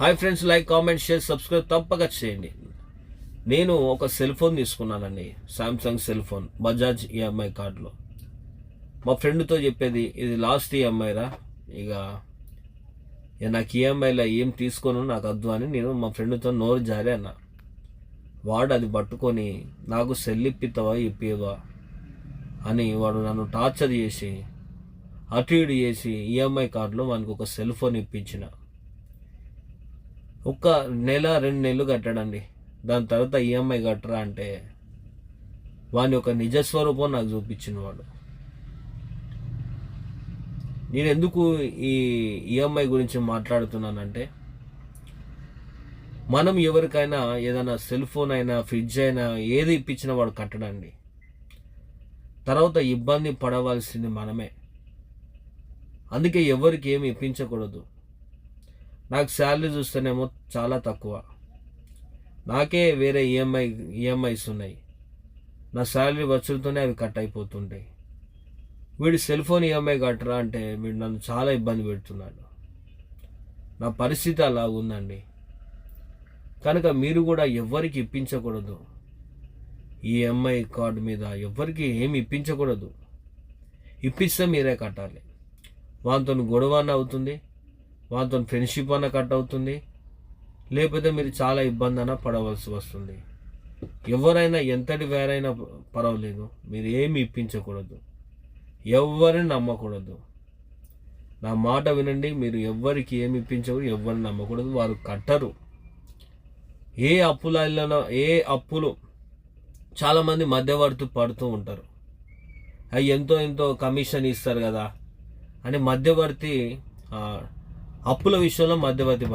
Hi friends like comment share subscribe తప్పక చేయండి. నేను ఒక సెల్ ఫోన్ తీసుకున్నానండి Samsung cell phone Bajaj EMI కార్డులో. మా ఫ్రెండ్తో చెప్పేది ఇది లాస్ట్ ఈఎంఐ రా ఇక ఇక నాకు ఈఎంఐలో ఏం తీసుకోను నాకు వద్దు అని నేను మా ఫ్రెండ్తో నోరు జారే అన్న. వాడు అది పట్టుకొని నాకు సెల్ ఇప్పిస్తావా ఇప్పివా అని వాడు నన్ను టార్చర్ చేసి అటు ఇటు చేసి ఈఎంఐ కార్డులో మనకు ఒక సెల్ ఫోన్ ఇప్పించిన. ఒక్క నెల రెండు నెలలు కట్టడండి. దాని తర్వాత ఈఎంఐ కట్టరా అంటే వాని యొక్క నిజస్వరూపం నాకు చూపించిన వాడు. నేను ఎందుకు ఈ ఈఎంఐ గురించి మాట్లాడుతున్నానంటే మనం ఎవరికైనా ఏదైనా సెల్ ఫోన్ అయినా ఫ్రిడ్జ్ అయినా ఏది ఇప్పించిన వాడు కట్టడండి. తర్వాత ఇబ్బంది పడవలసింది మనమే. అందుకే ఎవరికి ఏమి ఇప్పించకూడదు. నాకు శాలరీ చూస్తేనేమో చాలా తక్కువ. నాకే వేరే ఈఎంఐ ఈఎంఐస్ ఉన్నాయి. నా శాలరీ వచ్చులతోనే అవి కట్ అయిపోతుంటాయి. వీడి సెల్ ఫోన్ ఈఎంఐ కట్టరా అంటే వీడు నన్ను చాలా ఇబ్బంది పెడుతున్నాడు. నా పరిస్థితి అలా ఉందండి. కనుక మీరు కూడా ఎవ్వరికి ఇప్పించకూడదు. ఈఎంఐ కార్డు మీద ఎవ్వరికి ఏమి ఇప్పించకూడదు. ఇప్పిస్తే మీరే కట్టాలి. వాళ్ళతో గొడవ అవుతుంది. వాళ్ళతో ఫ్రెండ్షిప్ అన్న కట్ అవుతుంది. లేకపోతే మీరు చాలా ఇబ్బంది అన్న పడవలసి వస్తుంది. ఎవరైనా ఎంతటి వేరైనా పర్వాలేదు. మీరు ఏమి ఇప్పించకూడదు. ఎవరిని నమ్మకూడదు. నా మాట వినండి. మీరు ఎవ్వరికి ఏమి ఇప్పించకూడదు ఎవరిని నమ్మకూడదు వారు కట్టరు. ఏ అప్పులలో ఏ అప్పులు చాలామంది మధ్యవర్తి పడుతూ ఉంటారు. అవి ఎంతో ఎంతో కమిషన్ ఇస్తారు కదా. అని మధ్యవర్తి అప్పుల విషయంలో మధ్యవర్తి పడతారు